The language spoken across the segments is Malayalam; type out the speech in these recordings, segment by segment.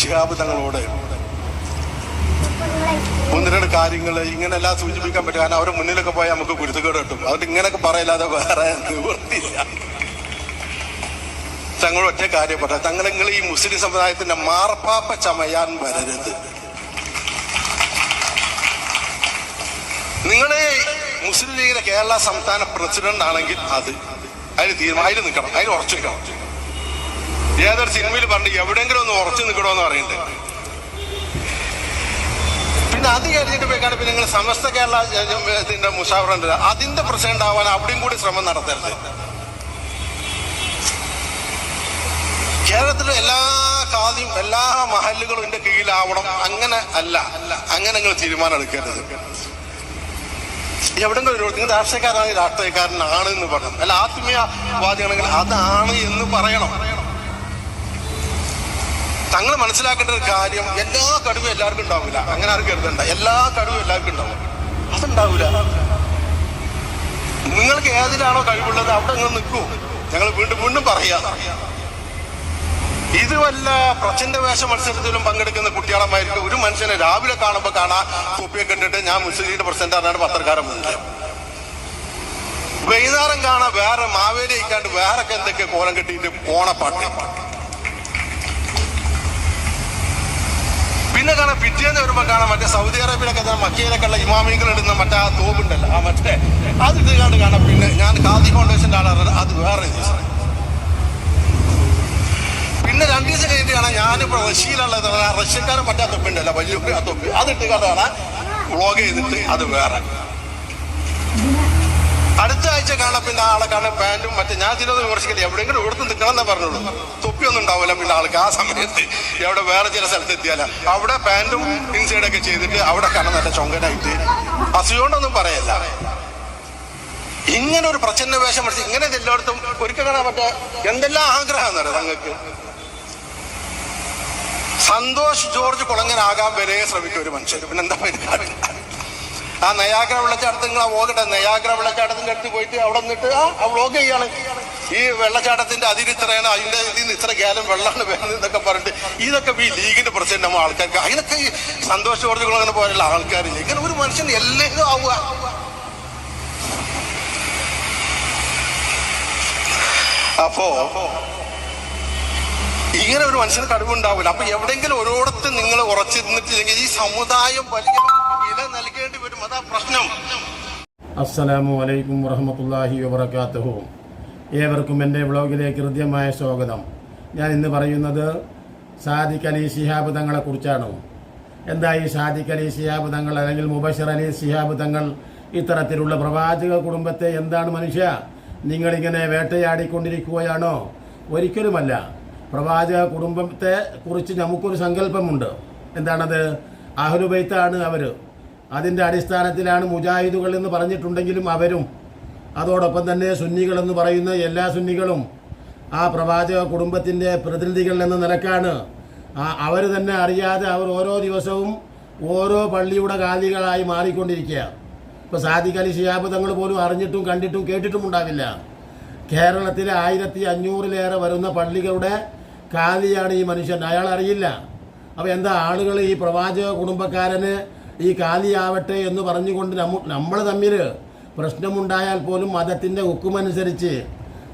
ഷിഹാബ് തങ്ങളോട് ഒന്ന് രണ്ട് കാര്യങ്ങൾ ഇങ്ങനെല്ലാം സൂചിപ്പിക്കാൻ പറ്റും. കാരണം അവരുടെ മുന്നിലൊക്കെ പോയാൽ നമുക്ക് കുരുത്തുകേട് കിട്ടും. അതുകൊണ്ട് ഇങ്ങനെയൊക്കെ പറയില്ലാതെ വേറെ നിവൃത്തിയില്ല. തങ്ങൾ ഒറ്റ കാര്യം പറയാം തങ്ങൾ ഈ മുസ്ലിം സമുദായത്തിന്റെ മാർപ്പാപ്പ ചമയാൻ വരരുത്. നിങ്ങളെ മുസ്ലിം ലീഗിലെ കേരള സംസ്ഥാന പ്രസിഡന്റ് ആണെങ്കിൽ അത്. അതിന് തീരുമാനം അതിൽ നിൽക്കണം അതിൽ ഉറച്ചു നിൽക്കണം. ഏതൊരു സിനിമയിൽ പറഞ്ഞു എവിടെയെങ്കിലും ഒന്ന് ഉറച്ചു നിൽക്കണമെന്ന് പറയുന്നുണ്ട് പിന്നെ അത് കഴിഞ്ഞിട്ട് പോയിക്കാണ് പിന്നെ നിങ്ങൾ സമസ്ത കേരള ഇതിന്റെ മുഷാവറുണ്ട് അതിന്റെ പ്രസിഡന്റ് ആവാൻ അവിടെയും കൂടി ശ്രമം നടത്തരുത്. കേരളത്തിലെ എല്ലാ കാതിയും എല്ലാ മഹല്ലുകളും എന്റെ കീഴിലാവണം. അങ്ങനെ അല്ല. അങ്ങനെ നിങ്ങൾ തീരുമാനം എടുക്കരുത്. എവിടെങ്കിലും ഒരു നിങ്ങൾ രാഷ്ട്രീയക്കാരനാണെങ്കിൽ രാഷ്ട്രീയക്കാരനാണ് എന്ന് പറയണം അല്ല ആത്മീയവാദിയാണെങ്കിൽ അതാണ് എന്ന് പറയണം. തങ്ങൾ മനസ്സിലാക്കേണ്ട ഒരു കാര്യം എല്ലാ കഴിവും എല്ലാവർക്കും ഉണ്ടാവില്ല. അങ്ങനെ ആർക്കും കരുതണ്ട. എല്ലാ കഴിവും എല്ലാവർക്കും ഉണ്ടാവും. അതുണ്ടാവില്ല നിങ്ങൾക്ക് ഏതിലാണോ കഴിവുള്ളത് അവിടെ നിങ്ങൾ നിൽക്കൂ. ഞങ്ങൾ വീണ്ടും വീണ്ടും പറയാ. ഇത് വല്ല പ്രചണ്ഡ വേഷ മത്സരത്തിലും പങ്കെടുക്കുന്ന കുട്ടികളമായിരിക്കും ഒരു മനുഷ്യനെ രാവിലെ കാണുമ്പോൾ കാണാ കുപ്പിയൊക്കെ ഇട്ടിട്ട് ഞാൻ മുസ്ലിം ലീഗിന്റെ പ്രസിഡന്റാണ് പത്രക്കാരൻ മുന്നിൽ വൈകുന്നേരം കാണാൻ വേറെ മാവേലി ഇക്കാണ്ട് വേറെ എന്തൊക്കെ കോലം കെട്ടിയിട്ട് ഓണപ്പാട്ട് പിന്നെ കാണാൻ പിറ്റേന്ന് വരുമ്പോ കാണാൻ മറ്റേ സൗദി അറേബ്യയിലൊക്കെ തന്നെ മക്കയിലൊക്കെ ഉള്ള ഇമാമികൾ ഇടുന്ന മറ്റേ ആ തോപ്പുണ്ടല്ലോ ആ മറ്റേ അത് ഇത് കണ്ട് കാണാം. പിന്നെ ഞാൻ ഖാദി ഫൗണ്ടേഷന്റെ ആളാണ് അത് വേറെ പിന്നെ രണ്ടു ദിവസം കഴിഞ്ഞിട്ട് കാണാം ഞാനിപ്പോ റഷ്യയിലുള്ളത് റഷ്യക്കാരൻ മറ്റേ തൊപ്പുണ്ടല്ലോ വലിയ തൊപ്പി. അതിട്ട് കണ്ടാണ് വ്ളോഗ് ചെയ്തിട്ട് അത് വേറെ. അടുത്ത ആഴ്ച കാണാം. പിന്നെ ആളെ കാണാൻ പാന്റും മറ്റേ ഞാൻ ചിലത് വിമർശിക്കില്ല എവിടെയെങ്കിലും ഇവിടുത്തെ നിൽക്കണം പറഞ്ഞോളൂ തൊപ്പിയൊന്നും ഉണ്ടാവില്ല പിന്നെ ആൾക്ക് ആ സമയത്ത്. എവിടെ വേറെ ചില സ്ഥലത്ത് എത്തിയാല അവിടെ പാന്റും ഇൻസൈഡൊക്കെ ചെയ്തിട്ട് അവിടെ കാണാൻ നല്ല ചൊങ്കനായിട്ട്. അസുഖമുണ്ടൊന്നും പറയല്ല. ഇങ്ങനെ ഒരു പ്രച്ഛന്ന വേഷം പഠിച്ച് ഇങ്ങനെ എല്ലായിടത്തും ഒരിക്കൽ കാണാൻ പറ്റാ. എന്തെല്ലാം ആഗ്രഹം എന്നറിയാം തങ്ങൾക്ക്? സന്തോഷ് ജോർജ് കുളങ്ങനാകാൻ വരെ ശ്രമിക്കും ഒരു മനുഷ്യർ പിന്നെന്താ പരിപാടി? ആ നയാഗ്ര വെള്ളച്ചാട്ടത്തിൽ നിങ്ങൾ ആ പോകട്ടെ നയാഗ്ര വെള്ളച്ചാട്ടത്തിന്റെ അടുത്ത് പോയിട്ട് അവിടെ നിന്നിട്ട് ആ വ്ലോഗ് ചെയ്യാണ്. ഈ വെള്ളച്ചാട്ടത്തിന്റെ അതിന് ഇത്രയാണ് അതിന്റെ ഇതിൽ നിന്ന് ഇത്ര ഗ്യാലം വെള്ളമാണ് വേണം എന്നൊക്കെ പറഞ്ഞിട്ട് ഇതൊക്കെ ഈ ലീഗിന്റെ പ്രസിഡന്റ് നമ്മൾ ആൾക്കാർക്ക് അതിനൊക്കെ ഈ സന്തോഷ് അങ്ങനെ പോലുള്ള ആൾക്കാരില്ല? ഇങ്ങനെ ഒരു മനുഷ്യൻ എല്ലാം ആവുക. അപ്പോ ഇങ്ങനെ ഒരു മനുഷ്യന് കഴിവുണ്ടാവില്ല അപ്പൊ എവിടെയെങ്കിലും ഒരിടത്ത് നിങ്ങൾ ഉറച്ചിരുന്നിട്ടില്ലെങ്കിൽ ഈ സമുദായം വലിയ വില നൽകേണ്ടി വരും. അതാ പ്രശ്നം. അസ്സലാമു അലൈക്കും വറഹമത്തല്ലാഹി വബർക്കാത്തുഹു ഏവർക്കും എന്റെ വ്ളോഗിലേക്ക് ഹൃദ്യമായ സ്വാഗതം. ഞാൻ ഇന്ന് പറയുന്നത് സാദിഖ് അലി തങ്ങളെ കുറിച്ചാണ്. എന്താ ഈ സാദിഖ് അലി ശിഹാബ് തങ്ങൾ അല്ലെങ്കിൽ മുബഷർ അലി ശിഹാബ് തങ്ങൾ ഇത്തരത്തിലുള്ള പ്രവാചക കുടുംബത്തെ എന്താണ് മനുഷ്യ? നിങ്ങളിങ്ങനെ വേട്ടയാടിക്കൊണ്ടിരിക്കുകയാണോ? ഒരിക്കലുമല്ല. പ്രവാചക കുടുംബത്തെ കുറിച്ച് നമുക്കൊരു സങ്കല്പമുണ്ട്. എന്താണത്? അഹ്ലുബൈത്താണ് അവർ അതിന്റെ അടിസ്ഥാനത്തിലാണ് മുജാഹിദുകൾ എന്ന് പറഞ്ഞിട്ടുണ്ടെങ്കിലും അവരും അതോടൊപ്പം തന്നെ സുന്നികൾ എന്ന് പറയുന്ന എല്ലാ സുന്നികളും ആ പ്രവാചക കുടുംബത്തിന്റെ പ്രതിനിധികൾ എന്ന നിലക്കാണ്. അവർ തന്നെ അറിയാതെ അവർ ഓരോ ദിവസവും ഓരോ പള്ളിയുടെ കാലികളായി മാറിക്കൊണ്ടിരിക്കുക. ഇപ്പോൾ സാദിഖ് അലി ഷിയാബ് തങ്ങൾ പോലും അറിഞ്ഞിട്ടും കണ്ടിട്ടും കേട്ടിട്ടും ഉണ്ടാവില്ല. കേരളത്തിലെ ആയിരത്തി അഞ്ഞൂറിലേറെ വരുന്ന പള്ളികളുടെ കാലിയാണ് ഈ മനുഷ്യൻ. അയാൾ അറിയില്ല. അപ്പോൾ എന്താ ആളുകൾ ഈ പ്രവാചക കുടുംബക്കാരന് ഈ കാലിയാവട്ടെ എന്ന് പറഞ്ഞുകൊണ്ട് നമ്മ നമ്മൾ തമ്മിൽ പ്രശ്നമുണ്ടായാൽ പോലും മതത്തിന്റെ ഹുക്കുമനുസരിച്ച്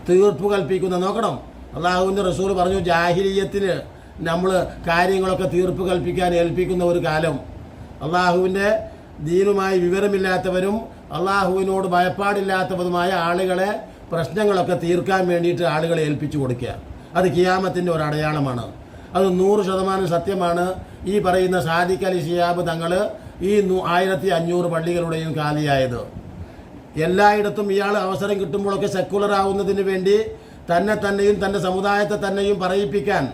തീർപ്പ് കൽപ്പിക്കുന്ന നോക്കണം. അള്ളാഹുവിന്റെ റസൂൽ പറഞ്ഞു ജാഹിരീയത്തിൽ നമ്മൾ കാര്യങ്ങളൊക്കെ തീർപ്പ് കൽപ്പിക്കാൻ ഏൽപ്പിക്കുന്ന ഒരു കാലം. അള്ളാഹുവിന്റെ ദീനുമായി വിവരമില്ലാത്തവരും അള്ളാഹുവിനോട് ഭയപ്പാടില്ലാത്തവരുമായ ആളുകളെ പ്രശ്നങ്ങളൊക്കെ തീർക്കാൻ വേണ്ടിയിട്ട് ആളുകളെ ഏൽപ്പിച്ചു കൊടുക്കുക. അത് കിയാമത്തിന്റെ ഒരു അടയാളമാണ്. അത് നൂറ് ശതമാനം സത്യമാണ്. ഈ പറയുന്ന സാദിഖ് അലി ഷിയാബ് തങ്ങൾ ഈ ആയിരത്തി അഞ്ഞൂറ് പള്ളികളുടെയും കാലിയായത്. എല്ലായിടത്തും ഇയാൾ അവസരം കിട്ടുമ്പോഴൊക്കെ സെക്കുലർ ആവുന്നതിന് വേണ്ടി തന്നെ തന്നെയും തന്റെ സമുദായത്തെ തന്നെയും പറയിപ്പിക്കാൻ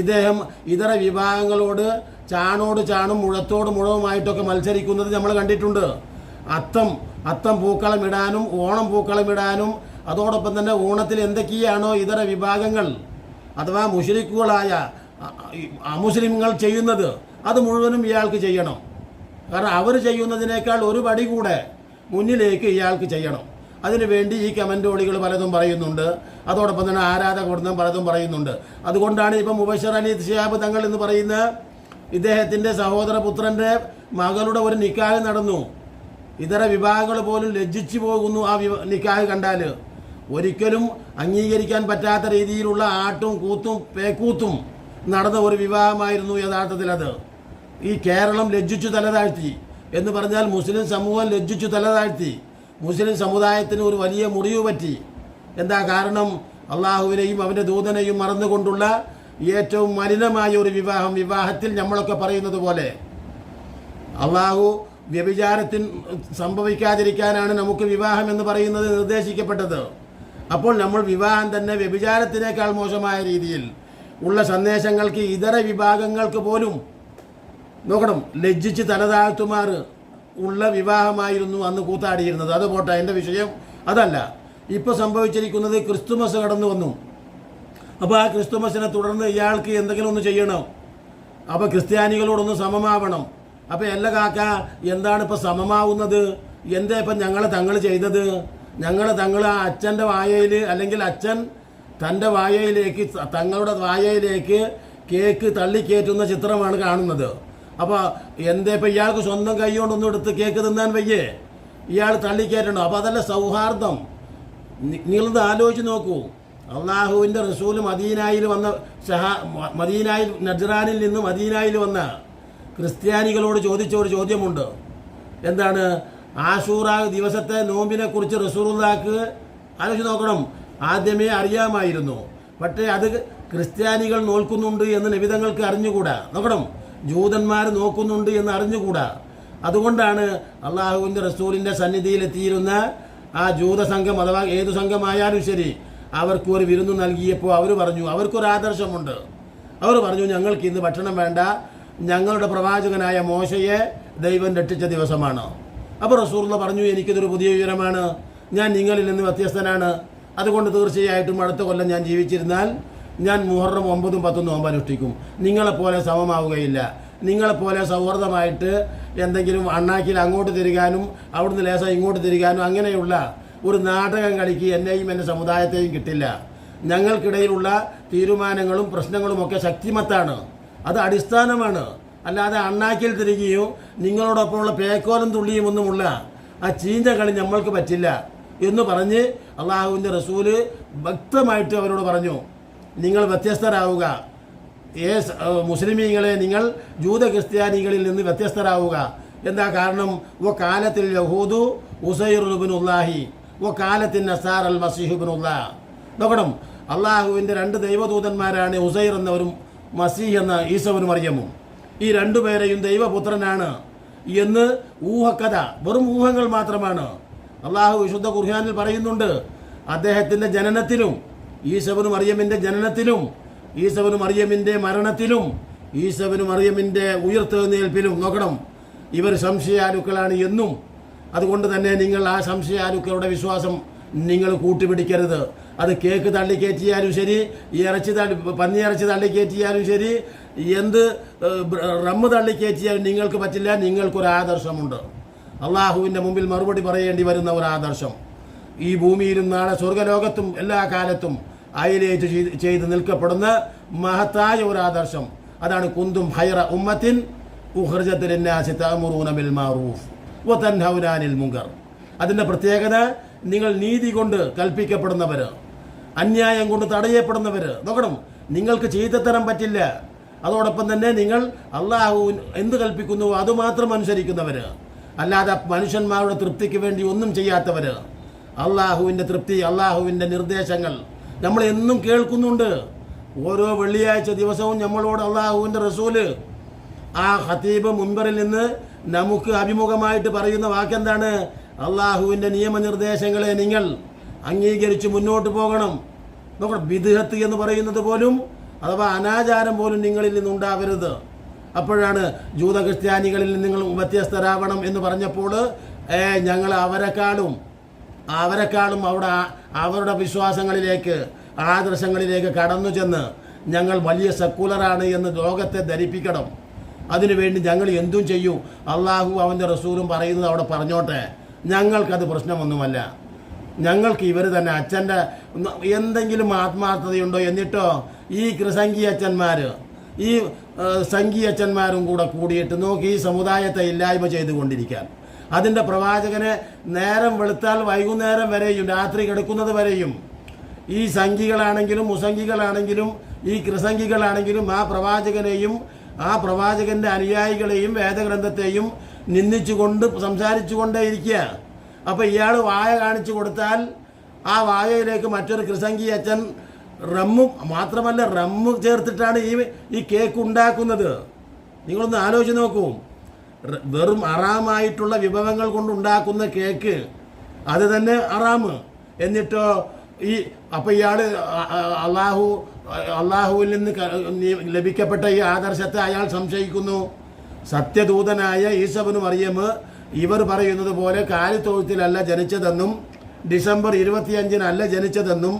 ഇദ്ദേഹം ഇതര വിഭാഗങ്ങളോട് ചാണോട് ചാണും മുഴത്തോട് മുഴവുമായിട്ടൊക്കെ മത്സരിക്കുന്നത് നമ്മൾ കണ്ടിട്ടുണ്ട്. അത്തം അത്തം പൂക്കളം ഇടാനും ഓണം പൂക്കളം ഇടാനും അതോടൊപ്പം തന്നെ ഓണത്തിൽ എന്തൊക്കെയാണോ ഇതര വിഭാഗങ്ങൾ അഥവാ മുഷരിക്കുകളായ അമുസ്ലിങ്ങൾ ചെയ്യുന്നത് അത് മുഴുവനും ഇയാൾക്ക് ചെയ്യണം. കാരണം അവർ ചെയ്യുന്നതിനേക്കാൾ ഒരു പടി കൂടെ മുന്നിലേക്ക് ഇയാൾക്ക് ചെയ്യണം. അതിനുവേണ്ടി ഈ കമന്റോളികൾ പലതും പറയുന്നുണ്ട്. അതോടൊപ്പം തന്നെ ആരാധക വൃന്ദം പലതും പറയുന്നുണ്ട്. അതുകൊണ്ടാണ് ഇപ്പം മുബഷർ അലി ഷിയാബ് തങ്ങൾ എന്ന് പറയുന്ന ഇദ്ദേഹത്തിന്റെ സഹോദരപുത്രന്റെ മകളുടെ ഒരു നിക്കാഹ് നടന്നു. ഇതര വിഭാഗങ്ങൾ പോലും ലജ്ജിച്ചു പോകുന്നു ആ നിക്കാഹ് കണ്ടാൽ ഒരിക്കലും അംഗീകരിക്കാൻ പറ്റാത്ത രീതിയിലുള്ള ആട്ടും കൂത്തും പേക്കൂത്തും നടന്ന ഒരു വിവാഹമായിരുന്നു യഥാർത്ഥത്തിൽ അത്. ഈ കേരളം ലജ്ജിച്ചു തലതാഴ്ത്തി എന്ന് പറഞ്ഞാൽ മുസ്ലിം സമൂഹം ലജ്ജിച്ചു തലതാഴ്ത്തി. മുസ്ലിം സമുദായത്തിന് ഒരു വലിയ മുറിവ് പറ്റി. എന്താ കാരണം? അള്ളാഹുവിനെയും അവന്റെ ദൂതനെയും മറന്നുകൊണ്ടുള്ള ഏറ്റവും മലിനമായ ഒരു വിവാഹം വിവാഹത്തിൽ നമ്മളൊക്കെ പറയുന്നത് പോലെ. അള്ളാഹു വ്യഭിചാരത്തിൽ സംഭവിക്കാതിരിക്കാനാണ് നമുക്ക് വിവാഹം എന്ന് പറയുന്നത് നിർദ്ദേശിക്കപ്പെട്ടത്. അപ്പോൾ നമ്മൾ വിവാഹം തന്നെ വ്യഭിചാരത്തിനേക്കാൾ മോശമായ രീതിയിൽ ഉള്ള സന്ദേശങ്ങൾക്ക് ഇതര വിഭാഗങ്ങൾക്ക് പോലും നോക്കണം. ലജ്ജിച്ച് തലതാഴ്ത്തുമാർ ഉള്ള വിവാഹമായിരുന്നു അന്ന് കൂത്താടിയിരുന്നത്. അത് പോട്ടെ എന്റെ വിഷയം അതല്ല. ഇപ്പോൾ സംഭവിച്ചിരിക്കുന്നത് ക്രിസ്തുമസ് കടന്നു വന്നു. അപ്പോൾ ആ ക്രിസ്തുമസിനെ തുടർന്ന് ഇയാൾക്ക് എന്തെങ്കിലും ഒന്ന് ചെയ്യണം? അപ്പോൾ ക്രിസ്ത്യാനികളോടൊന്ന് സമമാവണം. അപ്പോൾ എല്ല കാക്ക എന്താണ് ഇപ്പോൾ സമമാവുന്നത്? എന്താ ഇപ്പം ഞങ്ങൾ തങ്ങൾ ചെയ്തത്? ഞങ്ങൾ തങ്ങൾ ആ അച്ഛന്റെ വായയിൽ അല്ലെങ്കിൽ അച്ഛൻ തന്റെ വായയിലേക്ക് തങ്ങളുടെ വായയിലേക്ക് കേക്ക് തള്ളിക്കയറ്റുന്ന ചിത്രമാണ് കാണുന്നത്. അപ്പോൾ എന്താ ഇപ്പം ഇയാൾക്ക് സ്വന്തം കൈ കൊണ്ടൊന്നും എടുത്ത് കേക്ക് തിന്നാൻ വയ്യേ? ഇയാൾ തള്ളിക്കയറ്റണം അപ്പോൾ അതല്ല സൗഹാർദ്ദം. നിങ്ങളത് ആലോചിച്ച് നോക്കൂ. അള്ളാഹുവിന്റെ റസൂൽ മദീനായിൽ വന്ന ഷഹാ മദീനായി നജ്റാനിൽ നിന്ന് മദീനായിൽ വന്ന ക്രിസ്ത്യാനികളോട് ചോദിച്ച ഒരു ചോദ്യമുണ്ട്. എന്താണ്? ആഷൂറ ദിവസത്തെ നോമ്പിനെ കുറിച്ച് റസൂറുല്ലാക്ക് ആലോചിച്ച് നോക്കണം. ആദ്യമേ അറിയാമായിരുന്നു. പക്ഷേ അത് ക്രിസ്ത്യാനികൾ നോൽക്കുന്നുണ്ട് എന്ന് നിബിതങ്ങൾക്ക് അറിഞ്ഞുകൂടാ? നോക്കണം. ജൂതന്മാർ നോക്കുന്നുണ്ട് എന്ന് അറിഞ്ഞുകൂടാ? അതുകൊണ്ടാണ് അള്ളാഹുവിന്റെ റസൂലിന്റെ സന്നിധിയിലെത്തിയിരുന്ന ആ ജൂത സംഘം അഥവാ ഏതു സംഘമായാലും ശരി അവർക്ക് ഒരു വിരുന്ന് നൽകിയപ്പോൾ അവർ പറഞ്ഞു അവർക്കൊരു ആദർശമുണ്ട്. അവർ പറഞ്ഞു ഞങ്ങൾക്ക് ഇന്ന് ഭക്ഷണം വേണ്ട. ഞങ്ങളുടെ പ്രവാചകനായ മോശയെ ദൈവം രക്ഷിച്ച ദിവസമാണ്. അപ്പോൾ റസൂർല പറഞ്ഞു എനിക്കിതൊരു പുതിയ വിവരമാണ്. ഞാൻ നിങ്ങളിൽ നിന്ന് വ്യത്യസ്തനാണ്. അതുകൊണ്ട് തീർച്ചയായിട്ടും അടുത്ത കൊല്ലം ഞാൻ ജീവിച്ചിരുന്നാൽ ഞാൻ മുഹറം ഒമ്പതും പത്തും നോമ്പ് അനുഷ്ഠിക്കും നിങ്ങളെപ്പോലെ സമമാവുകയില്ല. നിങ്ങളെപ്പോലെ സൗഹൃദമായിട്ട് എന്തെങ്കിലും അണ്ണാക്കിൽ അങ്ങോട്ട് തിരികാനും അവിടുന്ന് ലേശം ഇങ്ങോട്ട് തിരികാനും അങ്ങനെയുള്ള ഒരു നാടകം കളിക്ക് എന്നെയും എന്റെ സമുദായത്തെയും കിട്ടില്ല. ഞങ്ങൾക്കിടയിലുള്ള തീരുമാനങ്ങളും പ്രശ്നങ്ങളുമൊക്കെ ശക്തിമത്താണ്. അത് അടിസ്ഥാനമാണ്. അല്ലാതെ അണ്ണാക്കിൽ തിരികെയോ നിങ്ങളോടൊപ്പമുള്ള പേക്കോലം തുള്ളിയും ഒന്നുമുള്ള ആ ചീഞ്ഞ കളി നമ്മൾക്ക് പറ്റില്ല എന്ന് പറഞ്ഞ് അള്ളാഹുവിന്റെ റസൂൽ വ്യക്തമായിട്ട് അവരോട് പറഞ്ഞു. നിങ്ങൾ വ്യത്യസ്തരാവുക. ഏ മുസ്ലിമീങ്ങളെ നിങ്ങൾ ജൂത ക്രിസ്ത്യാനികളിൽ നിന്ന് വ്യത്യസ്തരാവുക. എന്താ കാരണം? ഓ കാലത്തിൽ യഹൂദു ഉസൈറുബിനുല്ലാഹി ഓ കാലത്തിൻ നസാർ അൽ മസീഹുബിനുള്ള നോക്കണം അള്ളാഹുവിന്റെ രണ്ട് ദൈവദൂതന്മാരാണ് ഉസൈർ എന്നവരും മസീഹ് എന്ന ഈസവനും അറിയമോ? ഈ രണ്ടു പേരെയും ദൈവപുത്രനാണ് എന്ന് ഊഹക്കഥ വെറും ഊഹങ്ങൾ മാത്രമാണ്. അള്ളാഹു വിശുദ്ധ ഖുർഹാനിൽ പറയുന്നുണ്ട് അദ്ദേഹത്തിന്റെ ജനനത്തിലും ഈസവനും അറിയമിന്റെ ജനനത്തിലും ഈസവനും അറിയമിന്റെ മരണത്തിലും ഈസവനും അറിയമിന്റെ ഉയർത്തെഴുന്നേൽപ്പിലും നോക്കണം. ഇവർ സംശയാലുക്കളാണ് എന്നും. അതുകൊണ്ട് തന്നെ നിങ്ങൾ ആ സംശയാലുക്കളുടെ വിശ്വാസം നിങ്ങൾ കൂട്ടിപിടിക്കരുത്. അത് കേക്ക് തള്ളിക്കയറ്റിയാലും ശരി ഇറച്ചി തള്ളി പന്നി പന്നിയിറച്ചി തള്ളിക്കയറ്റിയാലും ശരി എന്ത് റമ്മ് തള്ളിക്കയറ്റിയാലും നിങ്ങൾക്ക് പറ്റില്ല നിങ്ങൾക്കൊരു ആദർശമുണ്ട് അള്ളാഹുവിന്റെ മുമ്പിൽ മറുപടി പറയേണ്ടി വരുന്ന ഒരു ആദർശം ഈ ഭൂമിയിലും നാളെ സ്വർഗലോകത്തും എല്ലാ കാലത്തും അയലേറ്റ് ചെയ്ത് നിൽക്കപ്പെടുന്ന മഹത്തായ ഒരു ആദർശം. അതാണ് കുന്തും ഹൈറ ഉമ്മത്തിൻ ഉഹർജത്തിനാസി മുങ്കർ. അതിന്റെ പ്രത്യേകത നിങ്ങൾ നീതി കൊണ്ട് കൽപ്പിക്കപ്പെടുന്നവർ അന്യായം കൊണ്ട് തടയപ്പെടുന്നവർ നോക്കണം നിങ്ങൾക്ക് ചെയ്തത്തരം പറ്റില്ല. അതോടൊപ്പം തന്നെ നിങ്ങൾ അള്ളാഹു എന്ത് കൽപ്പിക്കുന്നു അതുമാത്രം അനുസരിക്കുന്നവർ അല്ലാതെ മനുഷ്യന്മാരുടെ തൃപ്തിക്ക് വേണ്ടി ഒന്നും ചെയ്യാത്തവർ അള്ളാഹുവിന്റെ തൃപ്തി അള്ളാഹുവിന്റെ നിർദ്ദേശങ്ങൾ. നമ്മൾ എന്നും കേൾക്കുന്നുണ്ട്. ഓരോ വെള്ളിയാഴ്ച ദിവസവും നമ്മളോട് അള്ളാഹുവിന്റെ റസൂൽ ആ ഹതീബ് മുൻപറിൽ നിന്ന് നമുക്ക് അഭിമുഖമായിട്ട് പറയുന്ന വാക്കെന്താണ്? അള്ളാഹുവിന്റെ നിയമനിർദ്ദേശങ്ങളെ നിങ്ങൾ അംഗീകരിച്ച് മുന്നോട്ട് പോകണം. നോക്കണം വിദുഹത്ത് എന്ന് പറയുന്നത് പോലും അഥവാ അനാചാരം പോലും നിങ്ങളിൽ നിന്നുണ്ടാവരുത്. അപ്പോഴാണ് ജൂത ക്രിസ്ത്യാനികളിൽ നിങ്ങൾ വ്യത്യസ്തരാവണം എന്ന് പറഞ്ഞപ്പോൾ ഞങ്ങൾ അവരെക്കാളും അവരെക്കാളും അവിടെ അവരുടെ വിശ്വാസങ്ങളിലേക്ക് ആദർശങ്ങളിലേക്ക് കടന്നു ചെന്ന് ഞങ്ങൾ വലിയ സെക്കുലറാണ് എന്ന് ലോകത്തെ ധരിപ്പിക്കണം. അതിനുവേണ്ടി ഞങ്ങൾ എന്തും ചെയ്യും. അള്ളാഹു അവന്റെ റസൂലും പറയുന്നത് അവിടെ പറഞ്ഞോട്ടെ. ഞങ്ങൾക്കത് പ്രശ്നമൊന്നുമല്ല. ഞങ്ങൾക്ക് ഇവർ തന്നെ അച്ഛന്റെ എന്തെങ്കിലും ആത്മാർത്ഥതയുണ്ടോ എന്നിട്ടോ ഈ കൃസംഗി അച്ഛന്മാർ ഈ സംഘീയച്ഛന്മാരും കൂടെ കൂടിയിട്ട് നോക്കി ഈ സമുദായത്തെ ഇല്ലായ്മ ചെയ്തുകൊണ്ടിരിക്കാൻ. അതിന്റെ പ്രവാചകനെ നേരം വെളുത്താൽ വൈകുന്നേരം വരെയും രാത്രി കിടക്കുന്നത് വരെയും. ഈ സംഘികളാണെങ്കിലും മുസംഘികളാണെങ്കിലും ഈ കൃസംഘികളാണെങ്കിലും ആ പ്രവാചകനെയും ആ പ്രവാചകന്റെ അനുയായികളെയും വേദഗ്രന്ഥത്തെയും നിന്ദിച്ചുകൊണ്ട് സംസാരിച്ചുകൊണ്ടേയിരിക്കുക. അപ്പൊ ഇയാൾ വായ കാണിച്ചു കൊടുത്താൽ ആ വായയിലേക്ക് മറ്റൊരു കൃസംഗി അച്ഛൻ റമ്മു മാത്രമല്ല റമ്മ് ചേർത്തിട്ടാണ് ഈ ഈ കേക്ക് ഉണ്ടാക്കുന്നത്. നിങ്ങളൊന്ന് ആലോചിച്ച് നോക്കൂ. വെറും അറാമായിട്ടുള്ള വിഭവങ്ങൾ കൊണ്ട് ഉണ്ടാക്കുന്ന കേക്ക് അത് തന്നെ അറാമ് എന്നിട്ടോ ഈ അപ്പം ഇയാൾ അള്ളാഹു അള്ളാഹുവിൽ നിന്ന് ലഭിക്കപ്പെട്ട ഈ ആദർശത്തെ അയാൾ സംശയിക്കുന്നു. സത്യദൂതനായ ഈസബന് അറിയമ് ഇവർ പറയുന്നത് പോലെ കാലിത്തൊഴുത്തിലല്ല ജനിച്ചതെന്നും ഡിസംബർ ഇരുപത്തിയഞ്ചിനല്ല ജനിച്ചതെന്നും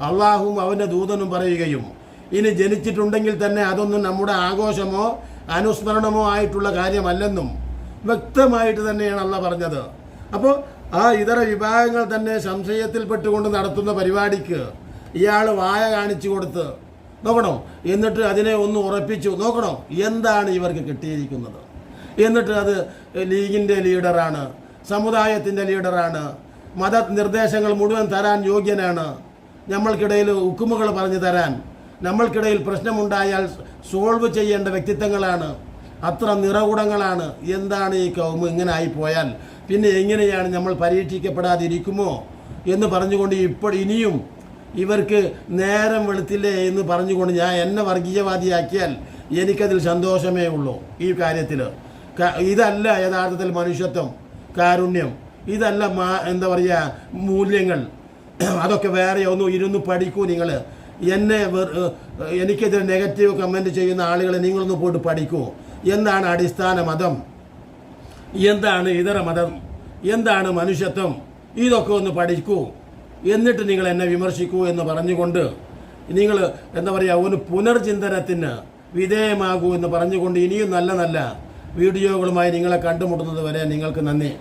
അള്ളാഹുവും അവന്റെ ദൂതനും പറയുകയും ഇനി ജനിച്ചിട്ടുണ്ടെങ്കിൽ തന്നെ അതൊന്നും നമ്മുടെ ആഘോഷമോ അനുസ്മരണമോ ആയിട്ടുള്ള കാര്യമല്ലെന്നും വ്യക്തമായിട്ട് തന്നെയാണ് അള്ള പറഞ്ഞത്. അപ്പോൾ ആ ഇതര വിഭാഗങ്ങൾ തന്നെ സംശയത്തിൽപ്പെട്ടുകൊണ്ട് നടത്തുന്ന പരിപാടിക്ക് ഇയാൾ വായ കാണിച്ചു കൊടുത്ത് നോക്കണോ? എന്നിട്ട് അതിനെ ഒന്ന് ഉറപ്പിച്ചു നോക്കണോ? എന്താണ് ഇവർക്ക് കിട്ടിയിരിക്കുന്നത്? എന്നിട്ട് അത് ലീഗിന്റെ ലീഡറാണ് സമുദായത്തിന്റെ ലീഡറാണ് മത നിർദ്ദേശങ്ങൾ മുഴുവൻ തരാൻ യോഗ്യനാണ് നമ്മൾക്കിടയിൽ ഉക്കുമുകൾ പറഞ്ഞു തരാൻ നമ്മൾക്കിടയിൽ പ്രശ്നമുണ്ടായാൽ സോൾവ് ചെയ്യേണ്ട വ്യക്തിത്വങ്ങളാണ്. അത്ര നിറകുടങ്ങളാണ്. എന്താണ് ഈ കൗമ്? ഇങ്ങനെ ആയിപ്പോയാൽ പിന്നെ എങ്ങനെയാണ് നമ്മൾ പരീക്ഷിക്കപ്പെടാതിരിക്കുമോ എന്ന് പറഞ്ഞുകൊണ്ട് ഇപ്പോൾ ഇനിയും ഇവർക്ക് നേരം വെളുത്തില്ലേ എന്ന് പറഞ്ഞുകൊണ്ട് ഞാൻ എന്നെ വർഗീയവാദിയാക്കിയാൽ എനിക്കതിൽ സന്തോഷമേ ഉള്ളൂ ഈ കാര്യത്തിൽ. ഇതല്ല യഥാർത്ഥത്തിൽ മനുഷ്യത്വം കാരുണ്യം. ഇതല്ല എന്താ പറയുക മൂല്യങ്ങൾ. അതൊക്കെ വേറെ ഒന്നും ഇരുന്ന് പഠിക്കൂ നിങ്ങൾ. എന്നെ എനിക്കെതിരെ നെഗറ്റീവ് കമന്റ് ചെയ്യുന്ന ആളുകളെ നിങ്ങളൊന്ന് പോയിട്ട് പഠിക്കുമോ എന്താണ് അടിസ്ഥാന മതം? എന്താണ് ഇതര മതം? എന്താണ് മനുഷ്യത്വം? ഇതൊക്കെ ഒന്ന് പഠിക്കൂ. എന്നിട്ട് നിങ്ങൾ എന്നെ വിമർശിക്കൂ എന്ന് പറഞ്ഞുകൊണ്ട് നിങ്ങൾ എന്താ പറയുക ഒരു പുനർചിന്തനത്തിന് വിധേയമാകൂ എന്ന് പറഞ്ഞുകൊണ്ട് ഇനിയും നല്ല നല്ല വീഡിയോകളുമായി നിങ്ങളെ കണ്ടുമുട്ടുന്നത് വരെ നിങ്ങൾക്ക് നന്ദി.